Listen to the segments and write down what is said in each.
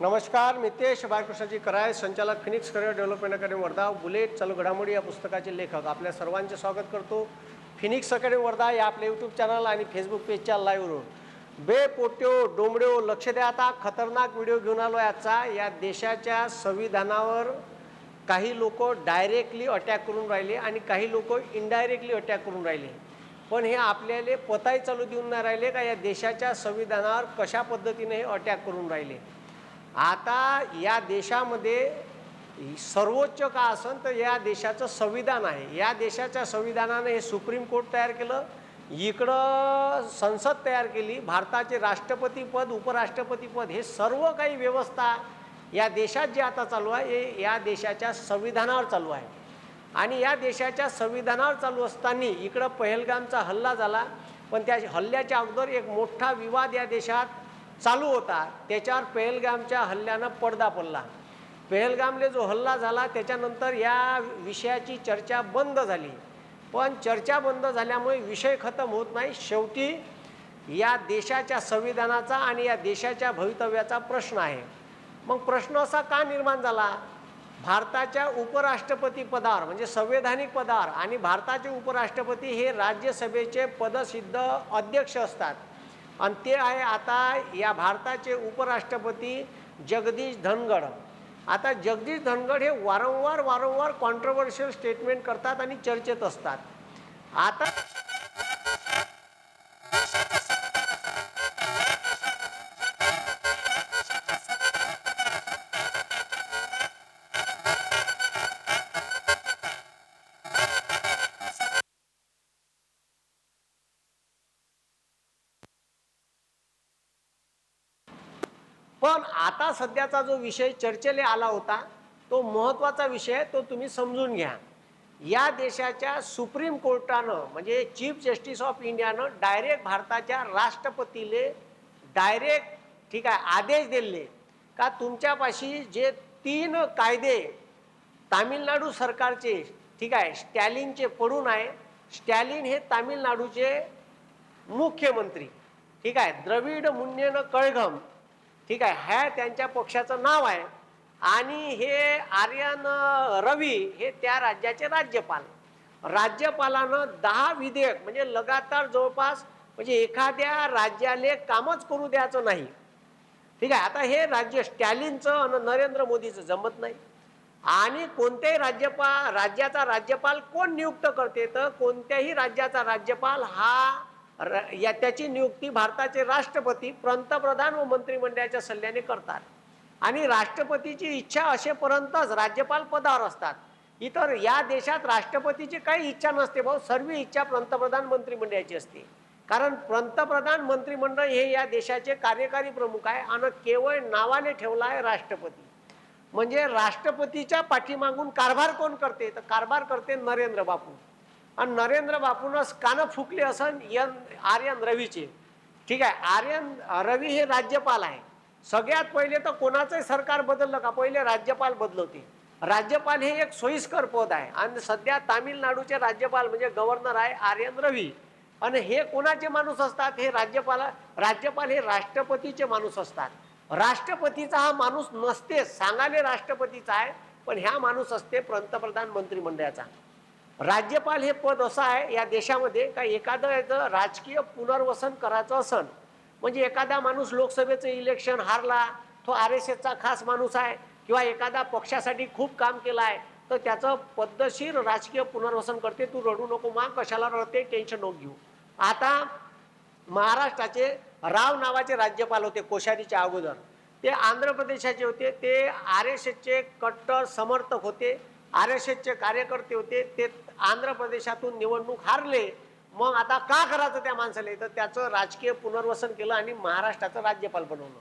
नमस्कार मितेश बाळकृष्णाजी कराय संचालक Phoenix career development academy Wardha bullet चालू घडामोडी या पुस्तकाचे लेखक. आपल्या सर्वांचे स्वागत करतो फिनिक्स अकॅडमी वर्धा या आपल्या यूट्यूब चॅनल आणि फेसबुक पेजच्या लाईव्हवर बे पोट्यो डोंबड्यो लक्ष द्या आता. खतरनाक व्हिडिओ घेऊन आलो याचा या देशाच्या संविधानावर काही लोक डायरेक्टली अटॅक करून राहिले आणि काही लोक इनडायरेक्टली अटॅक करून राहिले. पण हे आपल्याला पताही चालू देऊन नाही राहिले का या देशाच्या संविधानावर कशा पद्धतीने हे अटॅक करून राहिले? आता या देशामध्ये सर्वोच्च का असन तर या देशाचं संविधान आहे. या देशाच्या संविधानाने हे सुप्रीम कोर्ट तयार केलं. इकडं संसद तयार केली. भारताचे राष्ट्रपती पद उपराष्ट्रपती पद हे सर्व काही व्यवस्था या देशात जे आता चालू आहे हे या देशाच्या संविधानावर चालू आहे. आणि या देशाच्या संविधानावर चालू असताना इकडं पहलगामचा हल्ला झाला. पण त्या हल्ल्याच्या अगोदर एक मोठा विवाद या देशात चालू होता. त्याच्यावर पेहलगामच्या हल्ल्यानं पडदा पडला. पेहलगामले जो हल्ला झाला त्याच्यानंतर या विषयाची चर्चा बंद झाली. पण चर्चा बंद झाल्यामुळे विषय खतम होत नाही. शेवटी या देशाच्या संविधानाचा आणि या देशाच्या भवितव्याचा प्रश्न आहे. मग प्रश्न असा का निर्माण झाला? भारताच्या उपराष्ट्रपती पदावर म्हणजे संवैधानिक पदावर आणि भारताचे उपराष्ट्रपती हे राज्यसभेचे पदसिद्ध अध्यक्ष असतात. आणि ते आहे आता या भारताचे उपराष्ट्रपती जगदीश धनगड. आता जगदीश धनगड हे वारंवार वारंवार कॉन्ट्रोवर्शियल स्टेटमेंट करतात आणि चर्चेत असतात. आता सध्याचा जो विषय चर्चेला आला होता तो महत्त्वाचा विषय तो तुम्ही समजून घ्या. या देशाच्या सुप्रीम कोर्टानं म्हणजे चीफ जस्टिस ऑफ इंडियानं डायरेक्ट भारताच्या राष्ट्रपतीले डायरेक्ट ठीक आहे आदेश दिले. का तुमच्यापाशी जे तीन कायदे तामिळनाडू सरकारचे ठीक आहे स्टॅलिनचे पडून आहे. स्टॅलिन हे तामिळनाडूचे मुख्यमंत्री ठीक आहे द्रविड मुन्येन कळघम. ठीक आहे ह्या त्यांच्या पक्षाचं नाव आहे. आणि हे आर्यन रवी हे त्या राज्याचे राज्यपाल राज्यपालानं दहा विधेयक म्हणजे लगातार जवळपास म्हणजे एखाद्या राज्याले कामच करू द्यायचं नाही. ठीक आहे आता हे राज्य स्टॅलिनचं आणि नरेंद्र मोदीचं जमत नाही. आणि कोणत्याही राज्यपाल राज्याचा राज्यपाल कोण नियुक्त करते तर कोणत्याही राज्याचा राज्यपाल हा या त्याची नियुक्ती भारताचे राष्ट्रपती पंतप्रधान व मंत्रिमंडळाच्या सल्ल्याने करतात. आणि राष्ट्रपतीची इच्छा असेपर्यंतच राज्यपाल पदावर असतात. इतर या देशात राष्ट्रपतीची काही इच्छा नसते भाऊ सर्व इच्छा पंतप्रधान मंत्रिमंडळाची असते. कारण पंतप्रधान मंत्रिमंडळ हे या देशाचे कार्यकारी प्रमुख आहे आणि केवळ नावाने ठेवला आहे राष्ट्रपती. म्हणजे राष्ट्रपतीच्या पाठीमागून कारभार कोण करते? तर कारभार करते नरेंद्र बापू. आणि नरेंद्र बापूनच कानं फुकले असं यन आर्यन रवीचे. ठीक आहे आर्यन रवी हे राज्यपाल आहे. सगळ्यात पहिले तर कोणाचंही सरकार बदललं का? पहिले राज्यपाल बदलवते राज्यपाल हे एक सोयीस्कर पद आहे. आणि सध्या तामिळनाडूचे राज्यपाल म्हणजे गव्हर्नर आहे आर्यन रवी. आणि हे कोणाचे माणूस असतात? हे राज्यपाल राज्यपाल हे राष्ट्रपतीचे माणूस असतात. राष्ट्रपतीचा हा माणूस नसते सांगाले राष्ट्रपतीचा आहे पण ह्या माणूस असते पंतप्रधान मंत्रिमंडळाचा. राज्यपाल हे पद असं आहे या देशामध्ये का एखादं याचं राजकीय पुनर्वसन करायचं असन म्हणजे एखादा माणूस लोकसभेचं इलेक्शन हारला तो आर एस एसचा खास माणूस आहे किंवा एखादा पक्षासाठी खूप काम केलं आहे तर त्याचं पद्धतशीर राजकीय पुनर्वसन करते तू रडू नको मा कशाला रडते टेन्शन नको घेऊ. आता महाराष्ट्राचे राव नावाचे राज्यपाल होते कोश्यारीच्या अगोदर. ते आंध्र प्रदेशाचे होते ते आर एस एसचे कट्टर समर्थक होते आर एस एसचे कार्यकर्ते होते ते आंध्र प्रदेशातून निवडणूक हारले. मग आता का करायचं त्या माणसाला? तर त्याचं राजकीय पुनर्वसन केलं आणि महाराष्ट्राचं राज्यपाल बनवलं.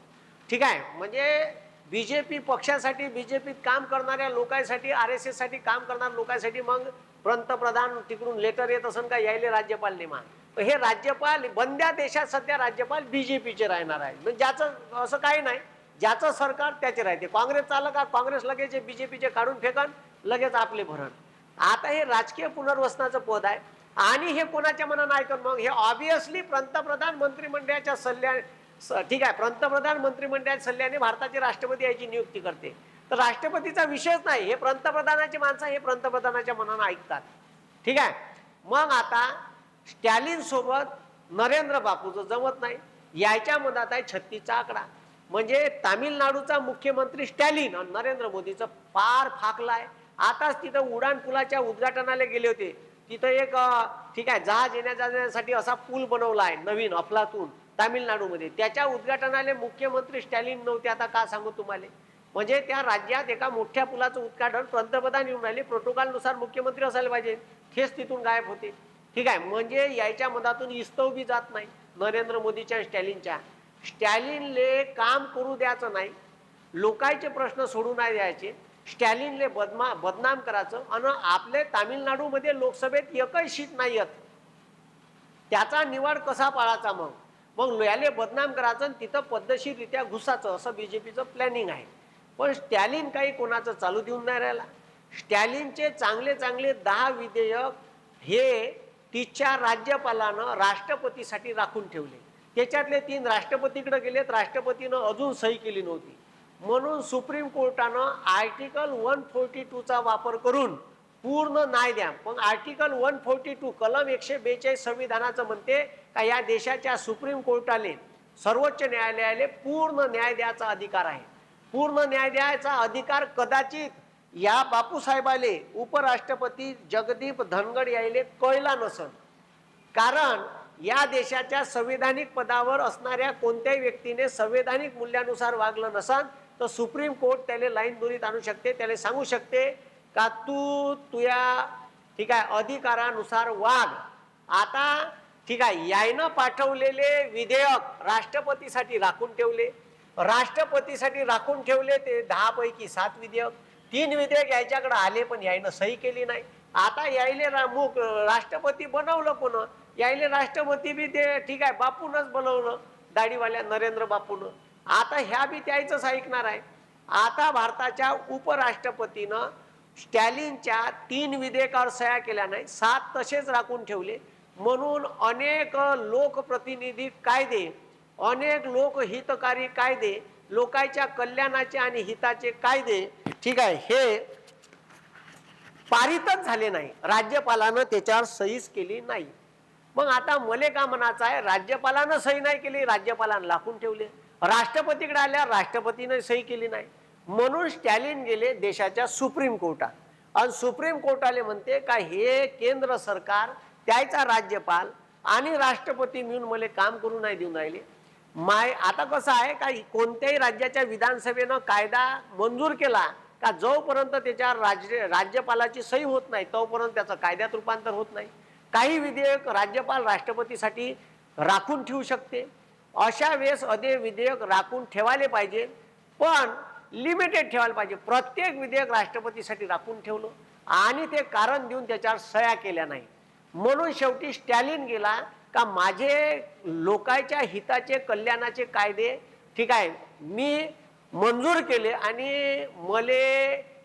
ठीक आहे? म्हणजे बी जे पी पक्षासाठी बी जे पीत काम करणाऱ्या लोकांसाठी आर एस एससाठी काम करणाऱ्या लोकांसाठी मग पंतप्रधान तिकडून लेटर येत असन का यायले राज्यपाल नेमा हे राज्यपाल बंद्या देशात सध्या राज्यपाल बी जे पीचे राहणार आहे. म्हणजे ज्याचं असं काही नाही. ज्याचं सरकार त्याचे राहते. काँग्रेस चाललं का? काँग्रेस लगेच बी जे पीचे काढून फेकन. लगेच आपले भरण. आता हे राजकीय पुनर्वसनाचं पद आहे. आणि हे कोणाच्या मनानं ऐकून मग? हे ऑब्विसली पंतप्रधान मंत्रिमंडळाच्या सल्ल्या स- ठीक आहे. पंतप्रधान मंत्रिमंडळाच्या सल्ल्याने भारताचे राष्ट्रपती याची नियुक्ती करते. तर राष्ट्रपतीचा विषयच नाही. हे पंतप्रधानाची माणसं हे पंतप्रधानाच्या मनानं ऐकतात. ठीक आहे? मग आता स्टॅलिन सोबत नरेंद्र बापूचं जमत नाही. याच्या मनात आहे छत्तीसचा आकडा. म्हणजे तामिळनाडूचा मुख्यमंत्री स्टॅलिन आणि नरेंद्र मोदीचं पार फाकलाय आताच तिथं उडान पुलाच्या उद्घाटनाला गेले होते. तिथं एक ठीक आहे जहाज येण्या जाण्यासाठी असा पूल बनवला आहे नवीन अफलातून तामिळनाडूमध्ये. त्याच्या उद्घाटनाला मुख्यमंत्री स्टॅलिन नव्हते. आता का सांगू तुम्हाला? म्हणजे त्या राज्यात एका मोठ्या पुलाचं उद्घाटन पंतप्रधान येऊन राहिले. प्रोटोकॉलनुसार मुख्यमंत्री असायला पाहिजे. हेच तिथून गायब होते. ठीक आहे म्हणजे यायच्या मधातून इस्तव बी जात नाही नरेंद्र मोदीच्या स्टॅलिनच्या. स्टॅलिनले काम करू द्यायचं नाही. लोकांचे प्रश्न सोडू नाही द्यायचे. स्टॅलिनले बदमा बदनाम करायचं आणि आपले तामिळनाडूमध्ये लोकसभेत एकही सीट नाही आहेत त्याचा निवड कसा पाळायचा मग? मग याले बदनाम करायचं आणि तिथं पद्धतशीररित्या घुसाचं असं बी जे पीचं प्लॅनिंग आहे. पण स्टॅलिन काही कोणाचं चालू देऊन नाही राहिला. स्टॅलिनचे चांगले चांगले दहा विधेयक हे तिच्या राज्यपालानं राष्ट्रपतीसाठी राखून ठेवले. त्याच्यातले तीन राष्ट्रपतीकडे गेलेत. राष्ट्रपतीनं अजून सही केली नव्हती. म्हणून सुप्रीम कोर्टानं आर्टिकल वन फोर्टी टूचा वापर करून पूर्ण न्याय द्या. पण आर्टिकल वन फोर्टी टू कलम एकशे बेचाळीस संविधानाचं म्हणते का या देशाच्या सुप्रीम कोर्टाले सर्वोच्च न्यायालयाले पूर्ण न्याय द्यायचा अधिकार आहे. पूर्ण न्याय द्यायचा अधिकार कदाचित या बापूसाहेबाले उपराष्ट्रपती जगदीप धनगड यायले कळला नसन. कारण या देशाच्या संविधानिक पदावर असणाऱ्या कोणत्याही व्यक्तीने संवैधानिक मूल्यानुसार वागलं नसन तर सुप्रीम कोर्ट त्याला लाईन दुरीत आणू शकते. त्याला सांगू शकते का तू तुया ठीक आहे अधिकारानुसार वाघ. आता ठीक आहे यायनं पाठवलेले विधेयक राष्ट्रपतीसाठी राखून ठेवले. राष्ट्रपतीसाठी राखून ठेवले ते दहा पैकी सात विधेयक. तीन विधेयक याच्याकडे आले पण यायनं सही केली नाही. आता यायले रा- मुख राष्ट्रपती बनवलं कोण? यायले राष्ट्रपती बी ते ठीक आहे बापूनच बनवलं. दाढीवाल्या नरेंद्र बापून. आता ह्या बी त्याच ऐकणार आहे. आता भारताच्या उपराष्ट्रपतीनं स्टॅलिनच्या तीन विधेयकावर सह्या केल्या नाही सात तसेच राखून ठेवले. म्हणून अनेक लोकप्रतिनिधी कायदे अनेक लोकहितकारी कायदे लोकांच्या कल्याणाचे आणि हिताचे कायदे ठीक आहे हे पारितच झाले नाही. राज्यपालानं त्याच्यावर सहीच केली नाही. मग आता मले का म्हणायचं आहे राज्यपालानं सही नाही केली राज्यपालानं लाखून ठेवले. राष्ट्रपतीकडे आल्या राष्ट्रपतीनं सही केली नाही. म्हणून स्टॅलिन गेले देशाच्या सुप्रीम कोर्टात. आणि सुप्रीम कोर्टाले म्हणते का हे केंद्र सरकार त्याचा राज्यपाल आणि राष्ट्रपती मिळून मला काम करू नाही देऊन राहिले. माय आता कसं आहे का कोणत्याही राज्याच्या विधानसभेनं कायदा मंजूर केला का जोपर्यंत त्याच्या राज्य राज्यपालाची सही होत नाही तोपर्यंत त्याचं कायद्यात रूपांतर होत नाही. काही विधेयक राज्यपाल राष्ट्रपतीसाठी राखून ठेवू शकते. अशा वेळेस अधे विधेयक राखून ठेवायला पाहिजे पण लिमिटेड ठेवायला पाहिजे. प्रत्येक विधेयक राष्ट्रपतीसाठी राखून ठेवलं आणि ते कारण देऊन त्याच्यावर सह्या केल्या नाही. म्हणून शेवटी स्टॅलिन गेला का माझे लोकांच्या हिताचे कल्याणाचे कायदे ठीक आहे मी मंजूर केले आणि मले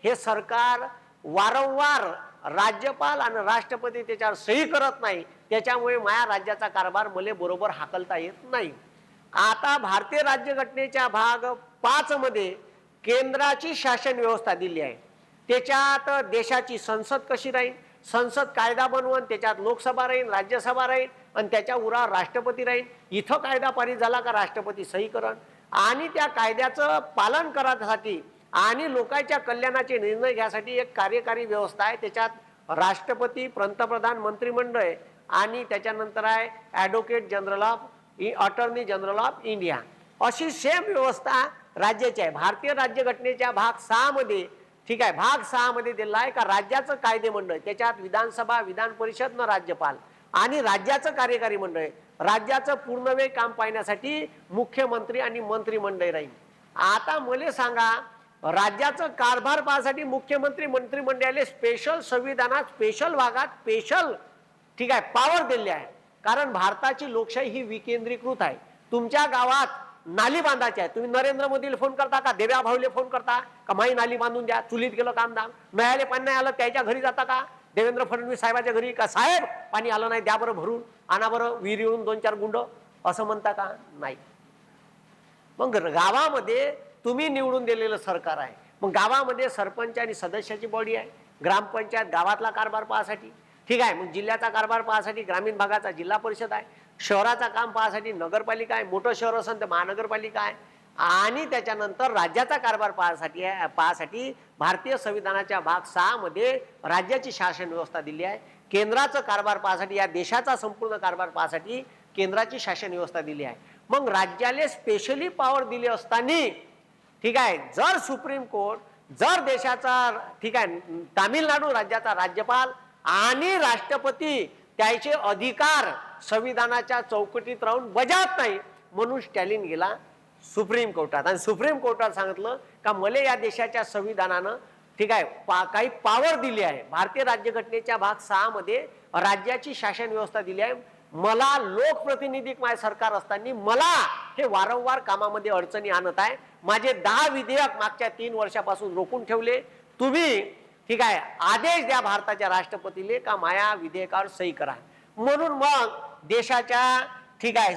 हे सरकार वारंवार राज्यपाल आणि राष्ट्रपती त्याच्यावर सही करत नाही. त्याच्यामुळे माझ्या राज्याचा कारभार मले बरोबर हाकलता येत नाही. आता भारतीय राज्यघटनेच्या भाग पाच मध्ये केंद्राची शासन व्यवस्था दिली आहे. त्याच्यात देशाची संसद कशी राहील? संसद कायदा बनवून त्याच्यात लोकसभा राहील राज्यसभा राहील आणि त्याच्या उरावर राष्ट्रपती राहील. इथं कायदा पारित झाला का राष्ट्रपती सही करण? आणि त्या कायद्याचं पालन करण्यासाठी आणि लोकांच्या कल्याणाचे निर्णय घ्यासाठी एक कार्यकारी व्यवस्था आहे. त्याच्यात राष्ट्रपती पंतप्रधान मंत्रिमंडळ आहे आणि त्याच्यानंतर आहे advocate general of attorney general of India. अशी सेम व्यवस्था राज्याची आहे. भारतीय राज्यघटनेच्या भाग सहामध्ये ठीक आहे भाग सहामध्ये दिलेला आहे का राज्याचं कायदे मंडळ त्याच्यात विधानसभा विधान परिषद न राज्यपाल आणि राज्याचं कार्यकारी मंडळ आहे. राज्याचं पूर्णवेळ काम पाहण्यासाठी मुख्यमंत्री आणि मंत्रिमंडळ राहील. आता मला सांगा राज्याचं कारभार पाहण्यासाठी मुख्यमंत्री मंत्रिमंडळाने स्पेशल संविधानात स्पेशल भागात स्पेशल ठीक आहे पॉवर दिली आहे. कारण भारताची लोकशाही ही विकेंद्रीकृत आहे. तुमच्या गावात नाली बांधायची आहे. तुम्ही नरेंद्र मोदीला फोन करता का? देव्या भाऊले फोन करता का? माई नाली बांधून द्या. चुलीत गेलं काम दाम नळाले पाणी नाही आलं त्याच्या घरी जाता का? देवेंद्र फडणवीस साहेबाच्या घरी का? साहेब पाणी आलं नाही द्या बरं भरून. आणा बरं विहिरीवरून दोन चार गुंड. असं म्हणता का? नाही. मग गावामध्ये तुम्ही निवडून दिलेलं सरकार आहे. मग गावामध्ये सरपंच आणि सदस्याची बॉडी आहे. ग्रामपंचायत गावातला कारभार पाहासाठी. ठीक आहे मग जिल्ह्याचा कारभार पाहासाठी ग्रामीण भागाचा जिल्हा परिषद आहे. शहराचा काम पाहासाठी नगरपालिका आहे मोठं शहर असेल तर महानगरपालिका आहे. आणि त्याच्यानंतर राज्याचा कारभार पाहासाठी आहे पाहासाठी भारतीय संविधानाच्या भाग सहामध्ये राज्याची शासन व्यवस्था दिली आहे. केंद्राचं कारभार पाहासाठी या देशाचा संपूर्ण कारभार पाहासाठी केंद्राची शासन व्यवस्था दिली आहे. मग राज्याला स्पेशली पॉवर दिली असताना ठीक आहे जर सुप्रीम कोर्ट जर देशाचा ठीक आहे तामिळनाडू राज्याचा राज्यपाल आणि राष्ट्रपती त्याचे अधिकार संविधानाच्या चौकटीत राहून बजावत नाही म्हणून स्टॅलिन गेला सुप्रीम कोर्टात. आणि सुप्रीम कोर्टात सांगितलं का मले या देशाच्या संविधानानं ठीक आहे पा काही पॉवर दिली आहे. भारतीय राज्यघटनेच्या भाग सहा मध्ये राज्याची शासन व्यवस्था दिली आहे. मला लोकप्रतिनिधी माझे सरकार असताना मला हे वारंवार कामामध्ये अडचणी आणत आहे. माझे दहा विधेयक मागच्या तीन वर्षापासून रोखून ठेवले. तुम्ही ठीक आहे आदेश द्या भारताच्या राष्ट्रपतीले का माया विधेयकावर सही करा. म्हणून मग देशाच्या ठीक आहे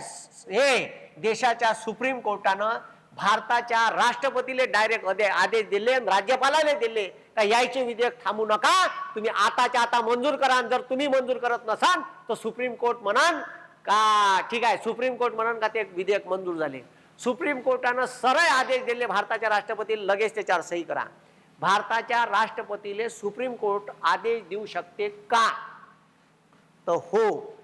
हे देशाच्या सुप्रीम कोर्टानं भारताच्या राष्ट्रपतीले डायरेक्ट आदेश दिले आणि राज्यपालाने दिले. का यायचे विधेयक थांबू नका. तुम्ही आताच्या आता मंजूर करा आणि जर तुम्ही मंजूर करत नसाल तर सुप्रीम कोर्ट म्हणान का ठीक आहे सुप्रीम कोर्ट म्हणान का ते विधेयक मंजूर झाले. सुप्रीम कोर्टानं सरळ आदेश दिले भारताच्या राष्ट्रपतीला लगेच त्याच्यावर सही करा. भारताच्या राष्ट्रपतीले सुप्रीम कोर्ट आदेश देऊ शकते का? तर हो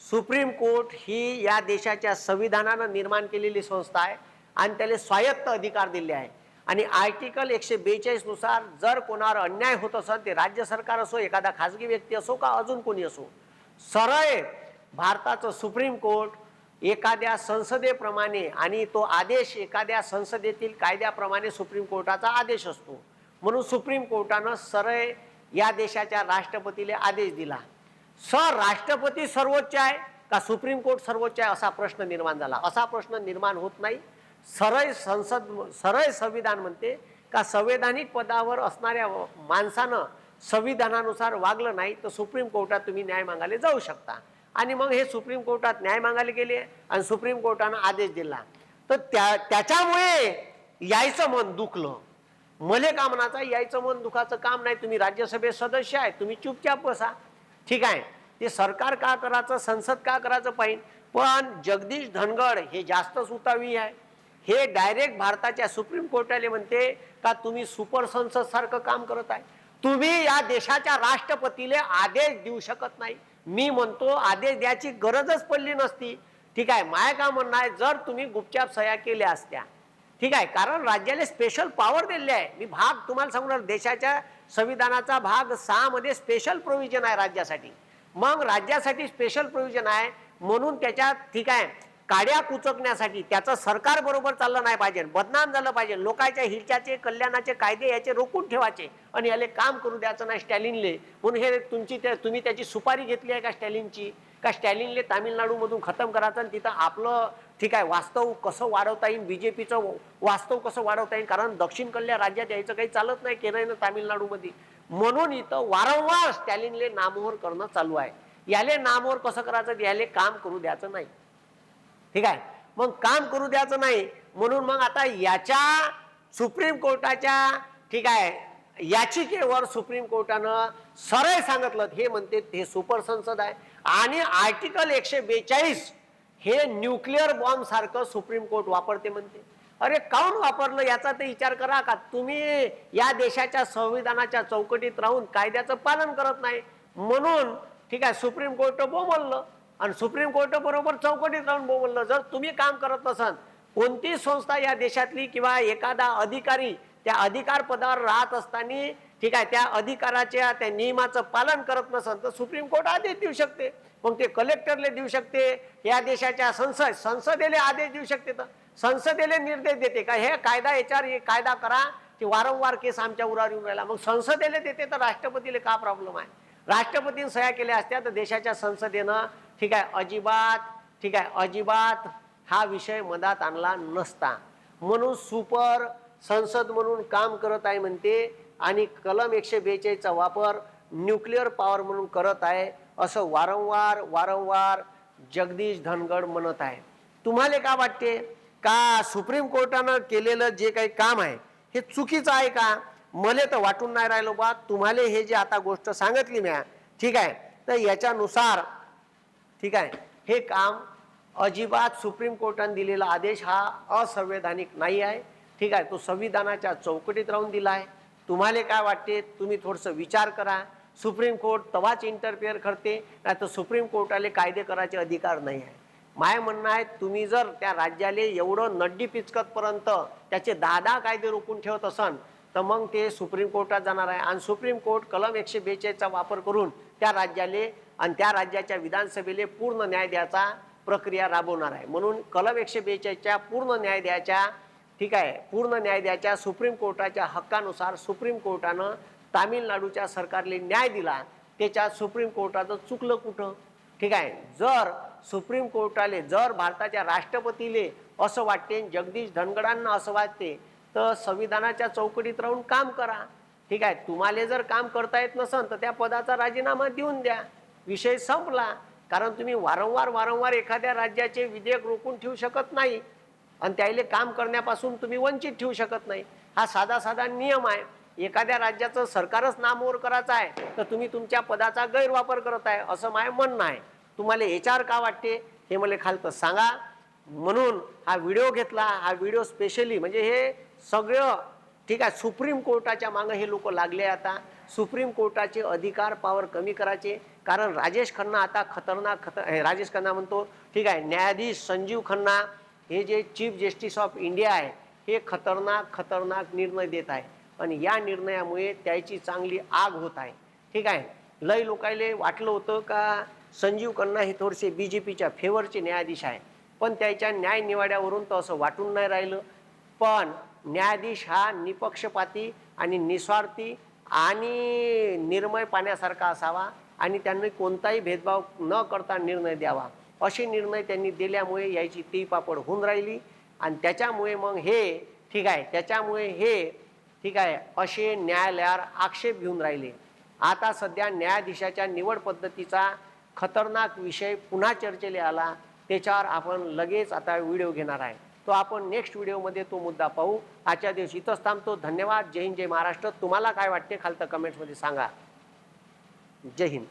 सुप्रीम कोर्ट ही या देशाच्या संविधानानं निर्माण केलेली संस्था आहे. आणि त्याला स्वायत्त अधिकार दिले आहे. आणि आर्टिकल एकशे बेचाळीसनुसार जर कोणावर अन्याय होत असेल ते राज्य सरकार असो एखादा खाजगी व्यक्ती असो का अजून कोणी असो सरळ भारताचं सुप्रीम कोर्ट एखाद्या संसदेप्रमाणे आणि तो आदेश एखाद्या संसदेतील कायद्याप्रमाणे सुप्रीम कोर्टाचा आदेश असतो. म्हणून सुप्रीम कोर्टानं सरळ या देशाच्या राष्ट्रपतीला आदेश दिला. सर राष्ट्रपती सर्वोच्च आहे का सुप्रीम कोर्ट सर्वोच्च आहे असा प्रश्न निर्माण झाला. असा प्रश्न निर्माण होत नाही. सरळ संसद सरळ संविधान म्हणते का संवैधानिक पदावर असणाऱ्या माणसानं संविधानानुसार वागलं नाही तर सुप्रीम कोर्टात तुम्ही न्याय मागायला जाऊ शकता. आणि मग हे सुप्रीम कोर्टात न्याय मागायला गेले आणि सुप्रीम कोर्टानं आदेश दिला. तर त्या त्याच्यामुळे यायचं मन दुखलं. मले का म्हणाचा यायचं मन दुखाचं काम नाही. तुम्ही राज्यसभेत सदस्य आहे तुम्ही चुपचाप बसा. ठीक आहे? ते सरकार का करायचं संसद का करायचं पाहिजे? पण जगदीश धनगड हे जास्त सुतावी आहे. हे डायरेक्ट भारताच्या सुप्रीम कोर्टाने म्हणते का तुम्ही सुपर संसद सारखं काम करत आहे. तुम्ही या देशाच्या राष्ट्रपतीला आदेश देऊ शकत नाही. मी म्हणतो आदेश द्यायची गरजच पडली नसती. ठीक आहे माय का म्हणणं आहे जर तुम्ही गुपचाप सह्या केल्या असत्या. ठीक आहे कारण राज्याला स्पेशल पॉवर दिलेली आहे. मी भाग तुम्हाला सांगणार देशाच्या संविधानाचा भाग सहा मध्ये स्पेशल प्रोव्हिजन आहे राज्यासाठी. मग राज्यासाठी स्पेशल प्रोव्हिजन आहे म्हणून त्याच्यात ठीक आहे काड्या कुचकण्यासाठी त्याचं सरकार बरोबर चाललं नाही पाहिजे. बदनाम झालं पाहिजे. लोकांच्या हिताचे कल्याणाचे कायदे याचे रोखून ठेवायचे आणि याले काम करू द्यायचं नाही स्टॅलिनले. म्हणून हे तुमची त्या तुम्ही त्याची सुपारी घेतली आहे का स्टॅलिनची? का स्टॅलिनले तामिळनाडूमधून खतम करायचं आणि तिथं आपलं ठीक आहे वास्तव कसं वाढवता येईल बीजेपीचं वास्तव कसं वाढवता येईल? कारण दक्षिण कल्ल्या राज्यात यायचं काही चालत नाही केरळनं तामिळनाडूमध्ये. म्हणून इथं वारंवार स्टॅलिनले नामोहर करणं चालू आहे. याले नामोहर कसं करायचं? याले काम करू द्यायचं नाही. ठीक आहे? मग काम करू द्यायचं नाही. म्हणून मग आता याच्या सुप्रीम कोर्टाच्या ठीक आहे याचिकेवर सुप्रीम कोर्टानं सरळ सांगितलं. हे म्हणते हे सुपर संसद आहे. आणि आर्टिकल एकशे बेचाळीस हे न्यूक्लिअर बॉम्ब सारखं सुप्रीम कोर्ट वापरते म्हणते. अरे काऊन वापरलं? याचा ते विचार करा का? तुम्ही या देशाच्या संविधानाच्या चौकटीत राहून कायद्याचं पालन करत नाही. म्हणून ठीक आहे सुप्रीम कोर्ट बोललं आणि सुप्रीम कोर्ट बरोबर चौकटीत राहून बोललं जर तुम्ही काम करत नसाल कोणती संस्था या देशातली किंवा एखादा अधिकारी त्या अधिकार पदावर राहत असताना ठीक आहे त्या अधिकाराच्या त्या नियमाचं पालन करत नसेल तर सुप्रीम कोर्ट आदेश देऊ शकते. मग ते कलेक्टरले देऊ शकते. या देशाच्या संसद संसदेले आदेश देऊ शकते. तर संसदेले निर्देश देते का हे कायदा याच्यावर हे कायदा करा की वारंवार केस आमच्या उरावर येऊन राहिला. मग संसदेले देते तर राष्ट्रपतीला का प्रॉब्लेम आहे? राष्ट्रपतीने सह्या केल्या असत्या तर देशाच्या संसदेनं ठीक आहे अजिबात ठीक आहे अजिबात हा विषय मधात आणला नसता. म्हणून सुपर संसद म्हणून काम करत आहे म्हणते आणि कलम एकशे बेचाळीसचा वापर न्यूक्लिअर पॉवर म्हणून करत आहे असं वारंवार वारंवार जगदीश धनगड म्हणत आहे. तुम्हाला का वाटते? का सुप्रीम कोर्टानं केलेलं जे काही काम आहे हे चुकीचं आहे का? मला तर वाटून नाही राहिलो बा. तुम्हाला हे जे आता गोष्ट सांगितली म्या ठीक आहे तर याच्यानुसार ठीक आहे? हे काम अजिबात सुप्रीम कोर्टाने दिलेला आदेश हा असंवैधानिक नाही आहे. ठीक आहे? तो संविधानाच्या चौकटीत राहून दिला आहे. तुम्हाला काय वाटते? तुम्ही थोडंसं विचार करा. सुप्रीम कोर्ट तवाच इंटरफेअर करते नाही तर सुप्रीम कोर्टाले कायदे करायचे अधिकार नाही आहे. माय म्हणणं आहे तुम्ही जर त्या राज्याले एवढं नड्डी पिचकतपर्यंत त्याचे दहा दहा कायदे रोखून ठेवत असन तर मग ते सुप्रीम कोर्टात जाणार आहे. आणि सुप्रीम कोर्ट कलम एकशे बेचाळीसचा वापर करून त्या राज्याले आणि त्या राज्याच्या विधानसभेले पूर्ण न्याय द्यायचा प्रक्रिया राबवणार आहे. म्हणून कलम एकशे बेचाळीसच्या पूर्ण न्याय द्यायच्या ठीक आहे पूर्ण न्याय द्यायच्या सुप्रीम कोर्टाच्या हक्कानुसार सुप्रीम कोर्टानं तामिळनाडूच्या सरकारला न्याय दिला त्याच्यात सुप्रीम कोर्टाचं चुकलं कुठं? ठीक आहे जर सुप्रीम कोर्टाले जर भारताच्या राष्ट्रपतीले असं वाटते जगदीश धनगडांना असं वाटते तर संविधानाच्या चौकटीत राहून काम करा. ठीक आहे तुम्हाला जर काम करता येत नसन तर त्या पदाचा राजीनामा देऊन द्या. विषय संपला. कारण तुम्ही वारंवार वारंवार एखाद्या राज्याचे विधेयक रोखून ठेवू शकत नाही. आणि त्याले काम करण्यापासून तुम्ही वंचित ठेवू शकत नाही. हा साधा साधा नियम आहे. एखाद्या राज्याचं सरकारच नामोर करायचं आहे तर तुम्ही तुमच्या पदाचा गैरवापर करत आहे असं माझं म्हणणं आहे. तुम्हाला याच्यावर का वाटते? हे मला खालतं सांगा. म्हणून हा व्हिडिओ घेतला. हा व्हिडिओ स्पेशली म्हणजे हे सगळं ठीक आहे सुप्रीम कोर्टाच्या मागं हे लोक लागले आता. सुप्रीम कोर्टाचे अधिकार पावर कमी करायचे. कारण राजेश खन्ना आता खतरनाक खतर राजेश खन्ना म्हणतो ठीक आहे न्यायाधीश संजीव खन्ना हे जे चीफ जस्टिस ऑफ इंडिया आहे हे खतरनाक खतरनाक निर्णय देत आहे. आणि या निर्णयामुळे त्याची चांगली आग होत आहे. ठीक आहे लय लोकायले वाटलं होतं का संजीव खन्ना हे थोडेसे बी जे पीच्या फेवरचे न्यायाधीश आहे. पण त्याच्या न्याय निवाड्यावरून तर असं वाटून नाही राहिलं. पण न्यायाधीश हा निपक्षपाती आणि निस्वार्थी आणि निर्मय पाण्यासारखा असावा आणि त्यांनी कोणताही भेदभाव न करता निर्णय द्यावा. असे निर्णय त्यांनी दिल्यामुळे याची ती पापड होऊन राहिली आणि त्याच्यामुळे मग हे ठीक आहे त्याच्यामुळे हे ठीक आहे असे न्यायालयावर आक्षेप घेऊन राहिले. आता सध्या न्यायाधीशाच्या निवड पद्धतीचा खतरनाक विषय पुन्हा चर्चेला आला त्याच्यावर आपण लगेच आता व्हिडिओ घेणार आहे. तो आपण नेक्स्ट व्हिडिओमध्ये तो मुद्दा पाहू. आजच्या दिवशी इथंच थांबतो. धन्यवाद. जय हिंद जय महाराष्ट्र. तुम्हाला काय वाटते? खालतं कमेंट्समध्ये सांगा. जय हिंद.